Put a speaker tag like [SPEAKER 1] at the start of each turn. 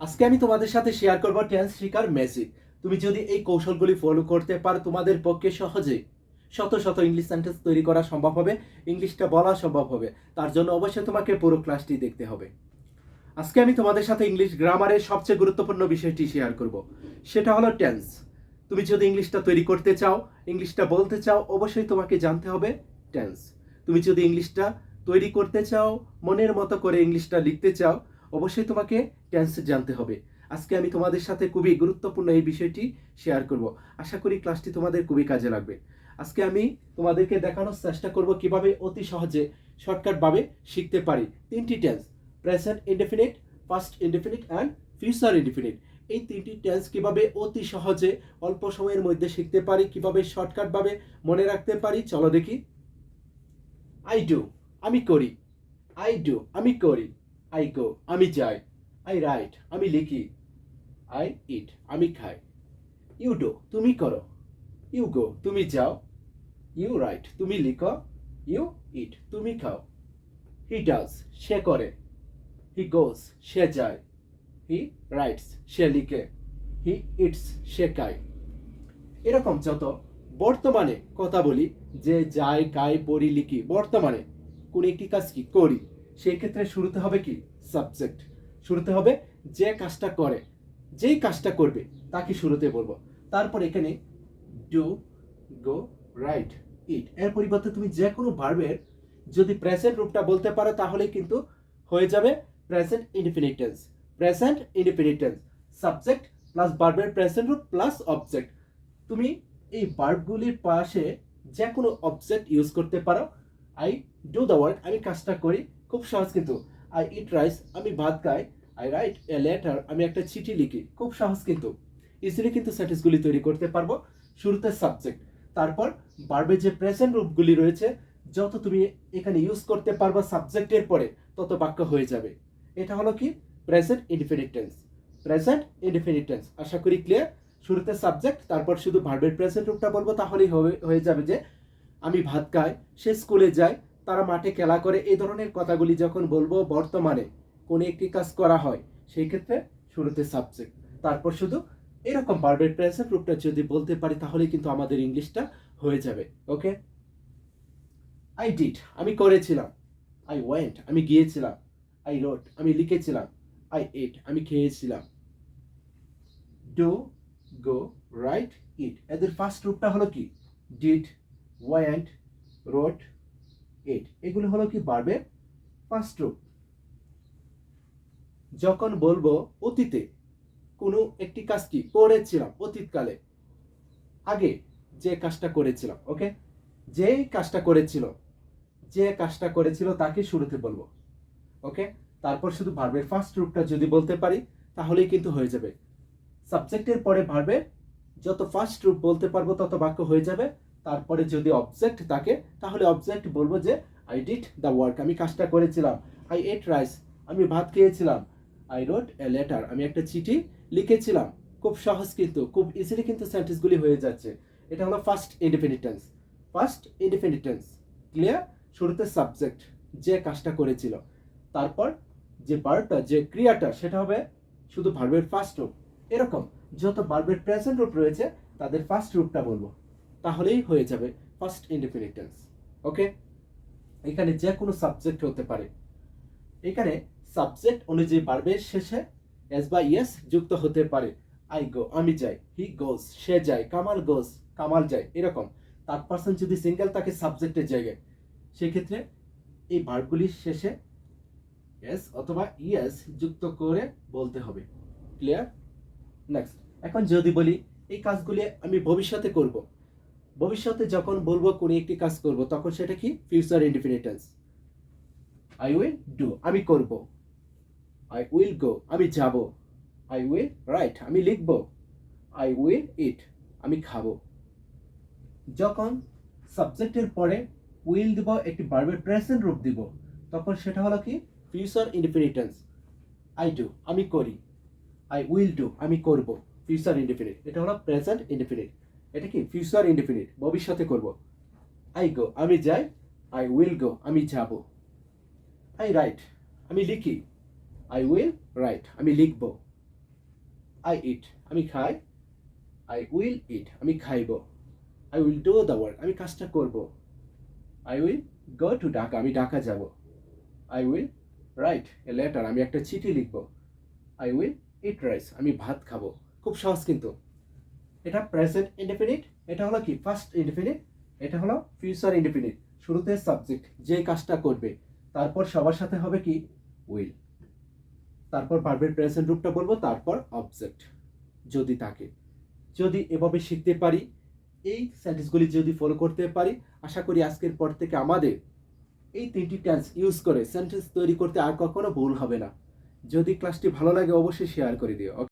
[SPEAKER 1] আজকে আমি তোমাদের সাথে শেয়ার করব টেন্স শিকার ম্যাজিক তুমি যদি এই কৌশলগুলি ফলো করতে পারো, তোমাদের পক্ষে সহজে শত শত ইংলিশ সেন্টেন্স তৈরি করা সম্ভব হবে ইংলিশটা বলা সম্ভব হবে। তার জন্য অবশ্যই তোমাকে পুরো ক্লাসটি দেখতে হবে। আজকে আমি তোমাদের সাথে ইংলিশ গ্রামারের সবচেয়ে গুরুত্বপূর্ণ বিষয়টি শেয়ার করব। সেটা হলো টেন্স তুমি যদি ইংলিশটা তৈরি করতে চাও ইংলিশটা বলতে চাও, অবশ্যই তোমাকে জানতে হবে টেন্স তুমি যদি ইংলিশটা তৈরি করতে চাও, মনের মতো করে ইংলিশটা লিখতে চাও অবশ্যই তোমাকে টেন্স জানতে হবে। আজকে আমি তোমাদের সাথে খুবই গুরুত্বপূর্ণ এই বিষয়টি শেয়ার করব। আশা করি ক্লাসটি তোমাদের খুবই কাজে লাগবে। আজকে আমি তোমাদেরকে দেখানোর চেষ্টা করব কীভাবে অতি সহজে শর্টকাটভাবে শিখতে পারি। তিনটি tense present indefinite first indefinite and future indefinite এই তিনটি টেন্স কীভাবে অতি সহজে অল্প সময়ের মধ্যে শিখতে পারি, কীভাবে শর্টকাটভাবে মনে রাখতে পারি, চলো দেখি। আই ডু আমি করি। আই ডু আমি করি। আই গো আমি যাই আই রাইট আমি লিখি আই ইট আমি খাই। ইউ ডো তুমি করো। ইউ গো তুমি যাও। ইউ রাইট তুমি লিখো। ইউ ইট তুমি খাও। হি ডাজ সে করে। হি গোস সে যায়। হি রাইটস সে লিখে। হি ইটস সে খায়। এরকম যত বর্তমানে কথা বলি, যে যাই, গাই, পড়ি, লিখি, বর্তমানে কোন একটি কাজ কি করি? সেই ক্ষেত্রে শুরুতে হবে কি? সাবজেক্ট শুরুতে হবে যে কাজটা করে, যেই কাজটা করবে তাকে শুরুতে বলব? তারপর এখানে ডু গো রাইট ইট এর পরিবর্তে তুমি যে কোনো ভার্বের যদি প্রেজেন্ট রূপটা বলতে পারো, তাহলে কিন্তু হয়ে যাবে present indefinite tense present indefinite tense subject plus ভার্বের প্রেজেন্ট রূপ প্লাস অবজেক্ট তুমি এই ভার্বগুলির পাশে যে কোনো অবজেক্ট ইউজ করতে পারো। আই ডু দ্য ওয়ার্ক আমি কাজটা করি। খুব সহজ কিন্তু আই ইট রাইস আমি ভাত খাই। আই রাইট এ লেটার আমি একটা চিঠি লিখি। খুব সহজ কিন্তু ইজিলি কিন্তু সেন্টেন্সগুলি তৈরি করতে পারব। শুরুতে সাবজেক্ট তারপর ভার্বের যে প্রেজেন্ট রূপগুলি রয়েছে। যত তুমি এখানে ইউজ করতে পারবা সাবজেক্টের পরে, তত বাক্য হয়ে যাবে। এটা হলো কি? Present indefinite tense present indefinite tense আশা করি ক্লিয়ার শুরুতে সাবজেক্ট তারপর শুধু ভার্বের প্রেজেন্ট রূপটা বলব, তাহলেই হয়ে যাবে যে আমি ভাত খাই, সে স্কুলে যায় তারা মাঠে খেলা করে, এই ধরনের কথাগুলি যখন বলব বর্তমানে কোনো একটি কাজ করা হয়, সেই ক্ষেত্রে শুরুতে সাবজেক্ট তারপর শুধু এরকম ভার্বের প্রেজেন্ট রূপটা যদি বলতে পারি, তাহলে কিন্তু আমাদের ইংলিশটা হয়ে যাবে ওকে আই ডিড আমি করেছিলাম। আই ওয়েন্ট আমি গিয়েছিলাম। আই রোট আমি লিখেছিলাম। আই এট আমি খেয়েছিলাম। ডু গো রাইট ইট এদের ফার্স্ট রূপটা হলো কি? ডিড ওয়েন্ট রোট ইট এগুলো হলো কি বাড়বে ফার্স্ট রূপ যখন বলব অতীতে কোনো একটি কাজটি করেছিলাম অতীতকালে, আগে যে কাজটা করেছিলাম ওকে যেই কাজটা করেছিল, যে কাজটা করেছিল তাকে শুরুতে বলব ওকে তারপর শুধু ভার্বের ফার্স্ট রূপটা যদি বলতে পারি, তাহলেই কিন্তু হয়ে যাবে। সাবজেক্টের পরে ভার্বের যত ফার্স্ট রূপ বলতে পারব, তত বাক্য হয়ে যাবে। তারপরে যদি অবজেক্ট থাকে, তাহলে অবজেক্ট বলব যে আই ডিড দ্য ওয়ার্ক আমি কাজটা করেছিলাম। আই এট রাইস আমি ভাত খেয়েছিলাম। আই রোট এ লেটার আমি একটা চিঠি লিখেছিলাম। খুব সহজ কিন্তু, খুব ইজিলি কিন্তু সেন্টেন্সগুলি হয়ে যাচ্ছে। এটা হলো first independence first independence clear শুরুতে সাবজেক্ট যে কাজটা করেছিল। তারপর যে বার্বটা যে ক্রিয়াটা, সেটা হবে শুধু ভার্বের ফার্স্ট রূপ এরকম, যত ভার্বের প্রেজেন্ট রূপ রয়েছে, তাদের ফার্স্ট রূপটা বলব। তাহলেই হয়ে যাবে ফার্স্ট ইন্ডিপেন্ডেন্স ওকে এখানে যে কোনো সাবজেক্ট হতে পারে। এখানে সাবজেক্ট অনুযায়ী ভার্বের শেষে এস বা ইয়েস যুক্ত হতে পারে। আই গো আমি যাই হি গোস সে যায়, কামাল গোস কামাল যায়, এরকম। তার পার্সন যদি সিঙ্গেল থাকে সাবজেক্টের জায়গায়, সেক্ষেত্রে এই ভার্বগুলির শেষে এস অথবা ইএস যুক্ত করে বলতে হবে। ক্লিয়ার নেক্সট এখন যদি বলি, এই কাজগুলি আমি ভবিষ্যতে করব। ভবিষ্যতে যখন বলব কোনো একটি কাজ করব, তখন সেটা কি? Future independence I will do আমি করব। আই উইল গো আমি যাব। আই উইল রাইট আমি লিখব। আই উইল ইট আমি খাব। যখন সাবজেক্টের পরে উইল দিব, একটি ভার্বের প্রেজেন্ট রূপ দিব, তখন সেটা হলো কি? ফিউচার ইনডিফিনিটেন্স আই ডু আমি করি। আই উইল ডু আমি করব। ফিউচার ইনডিফিনিট এটা হলো প্রেজেন্ট ইনডিফিনিট এটা কি ফিউচার ইনডিফিনিট ভবিষ্যতে করব। আই গো আমি যাই আই উইল গো আমি যাব। আই রাইট আমি লিখি। আই উইল রাইট আমি লিখব। আই ইট আমি খাই। আই উইল ইট আমি খাইব। I will do the work আমি কাজটা করব। I will go to Dhaka আমি ঢাকা যাব। I will write a letter আমি একটা চিঠি লিখব। আই উইল ইট রাইস আমি ভাত খাব। খুব সহজ কিন্তু। এটা প্রেজেন্ট ইনডেফিনিট এটা হলো কি? ফার্স্ট ইনডেফিনিট এটা হলো ফিউচার ইনডেফিনিট শুরুতে সাবজেক্ট যে কাজটা করবে। তারপর সবার সাথে হবে কি? উইল তারপর ভার্বের প্রেজেন্ট রূপটা বলব, তারপর অবজেক্ট যদি থাকে। যদি এভাবে শিখতে পারি, এই সেন্টেন্সগুলি যদি ফলো করতে পারি, আশা করি আজকের পর থেকে আমাদের এই তিনটি টেন্স ইউজ করে সেন্টেন্স তৈরি করতে আর কখনো ভুল হবে না। যদি ক্লাসটি ভালো লাগে, অবশ্যই শেয়ার করে দিও।